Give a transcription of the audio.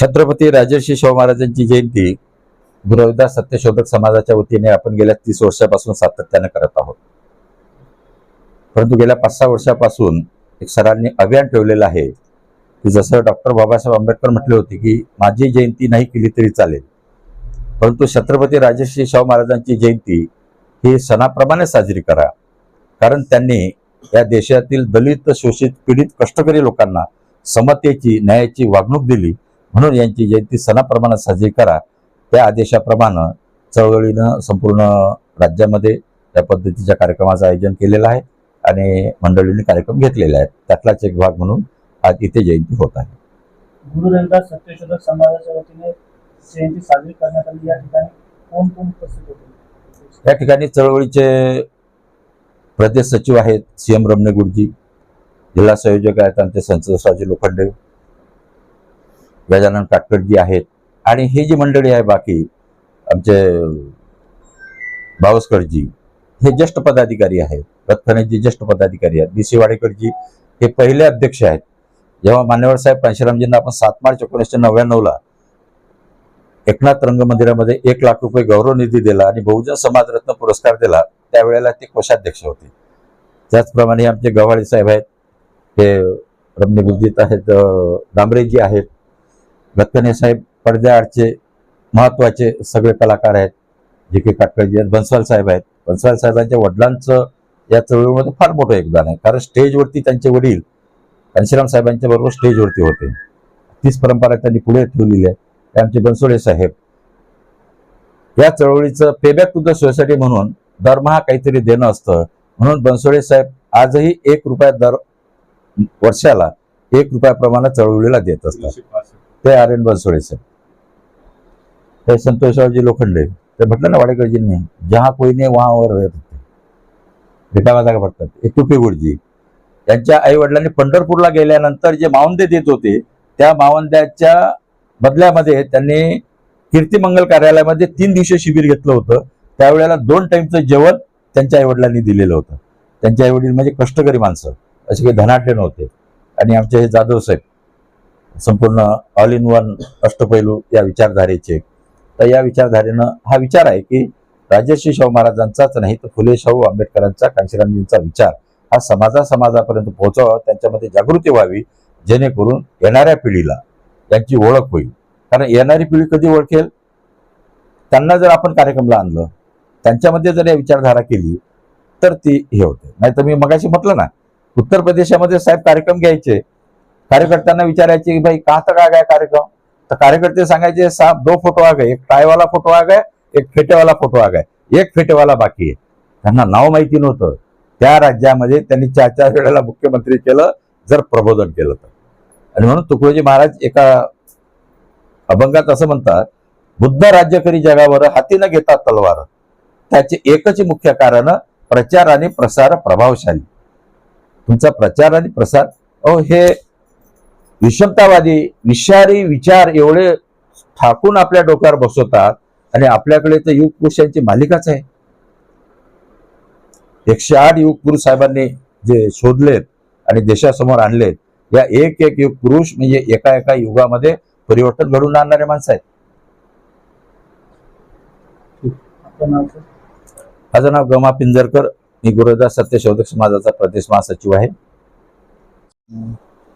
छत्रपती राजर्षी शाहू महाराजांची जयंती गुरुविदास सत्यशोधक समाजाच्या वतीने आपण गेल्या तीस वर्षापासून सातत्याने करत आहोत. परंतु गेल्या पाच सहा वर्षापासून एक सरांनी अभियान ठेवलेलं आहे की जसं डॉक्टर बाबासाहेब आंबेडकर म्हटले होते की माझी जयंती नाही केली तरी चालेल. परंतु छत्रपती राजर्षी शाहू महाराजांची जयंती ही सणाप्रमाणे साजरी करा. कारण त्यांनी या देशातील दलित शोषित पीडित कष्टकरी लोकांना समतेची न्यायाची वागणूक दिली. म्हणून यांची जयंती सणाप्रमाणे साजरी करा. त्या आदेशाप्रमाणे चळवळीनं संपूर्ण राज्यामध्ये त्या पद्धतीच्या कार्यक्रमाचं आयोजन केलेलं आहे आणि मंडळींनी कार्यक्रम घेतलेले आहेत. त्यातलाच एक भाग म्हणून आज इथे जयंती होत आहे. गुरु रविदास सत्यशोधक समाजाच्या वतीने जयंती साजरी करण्यात आली. या ठिकाणी कोण कोण उपस्थित होते? या ठिकाणी चळवळीचे प्रदेश सचिव आहेत सी एम रमणे गुरुजी जिल्हा संयोजक आहेत आमचे संतोषराजे लोखंडे गजानन काटकरजी आहेत. आणि ही जी मंडळी आहे बाकी आमचे बावस्करजी हे ज्येष्ठ पदाधिकारी आहेत. रत्खनेजी ज्येष्ठ पदाधिकारी आहेत. बी सी वाडेकरजी हे पहिले अध्यक्ष आहेत. जेव्हा मान्यवर साहेब पांशुरामजींना आपण सात मार्च एकोणीसशे नव्याण्णवला एकनाथ रंगमंदिरामध्ये एक लाख रुपये गौरव निधी दिला आणि बहुजन समाजरत्न पुरस्कार दिला त्यावेळेला ते कोषाध्यक्ष होते. त्याचप्रमाणे आमचे गव्हाळे साहेब आहेत. हे रमणी गुरुजीत आहेत अं, डांबरेजी आहेत. गत्कने साहेब पडद्याआडचे महत्त्वाचे सगळे कलाकार आहेत. जे के काटकरजी आहेत बन्सवाल साहेब आहेत. बन्सवाल साहेबांच्या वडिलांचं या चळवळीमध्ये फार मोठं योगदान आहे. कारण स्टेजवरती त्यांचे वडील घनश्याम साहेबांच्या बरोबर स्टेजवरती होते. तीच परंपरा त्यांनी पुढे ठेवलेली आहे. ते आमचे बनसोडे साहेब. या चळवळीचं पेबॅक टू द सोसायटी म्हणून दरमहा काहीतरी देणं असतं. म्हणून बनसोडे साहेब आजही एक रुपया दर वर्षाला एक रुपयाप्रमाणे चळवळीला देत असतात. ते आर एन बनसोडे साहेब. ते संतोषरावजी लोखंडे. ते म्हटलं ना वाडेकरजींनी जहा कोई ने वहां वर रहत जागा फक्त हे गुरुजी. त्यांच्या आई वडिलांनी पंढरपूरला गेल्यानंतर जे मावंदे देत होते त्या मावंद्याच्या बदल्यामध्ये त्यांनी कीर्तिमंगल कार्यालयामध्ये तीन दिवशी शिबिर घेतलं होतं. त्यावेळेला दोन टाईमचं जेवण त्यांच्या आईवडिलांनी दिलेलं होतं. त्यांच्या आईवडील म्हणजे कष्टकरी माणसं असे काही धनाढ्य नव्हते. आणि आमचे हे जाधव साहेब संपूर्ण ऑल इन वन अष्टपैलू या विचारधारेचे. तर या विचारधारेनं हा विचार आहे की राजर्षी शाहू महाराजांचाच नाही तर फुले शाहू आंबेडकरांचा कांशीरामजींचा विचार हा समाजा समाजापर्यंत पोहोचावा त्यांच्यामध्ये जागृती व्हावी जेणेकरून येणाऱ्या पिढीला त्यांची ओळख होईल. कारण येणारी पिढी कधी ओळखेल? त्यांना जर आपण कार्यक्रमला आणलं त्यांच्यामध्ये जर या विचारधारा केली तर ती हे होते. नाही तर मी मगाशी म्हटलं ना उत्तर प्रदेशामध्ये साहेब कार्यक्रम घ्यायचे कार्यकर्त्यांना विचारायचे की भाई का तर काय काय कार्यक्रम? तर कार्यकर्ते सांगायचे साहब दो फोटो आ गए एक टायवाला फोटो आ गए एक फेटेवाला फोटो आ गए एक फेटेवाला बाकी आहे. त्यांना नाव माहिती नव्हतं. त्या राज्यामध्ये त्यांनी चार चार वेळेला मुख्यमंत्री केलं जर प्रबोधन केलं तर. आणि म्हणून तुकडोजी महाराज एका अभंगात असं म्हणतात बुद्ध राज्य करी जगावर हाती न घेता तलवार त्याचे एकच मुख्य कारण प्रचार आणि प्रसार प्रभावशाली. तुमचा प्रचार आणि प्रसार अहो हे विषमतावादी विषारी विचार एवढे ठाकून आपल्या डोक्यावर बसवतात आणि आपल्याकडे तर युग पुरुषांची मालिकाच आहे. एकशे आठ युग पुरुष साहेबांनी जे शोधलेत आणि देशासमोर आणलेत या एक एक युग पुरुष म्हणजे एका एका युगामध्ये परिवर्तन घडून आणणारे माणसं आहेत? माझं नाव गमा पिंजरकर. मी गुरुदास सत्यशोधक समाजाचा प्रदेश महासचिव आहे.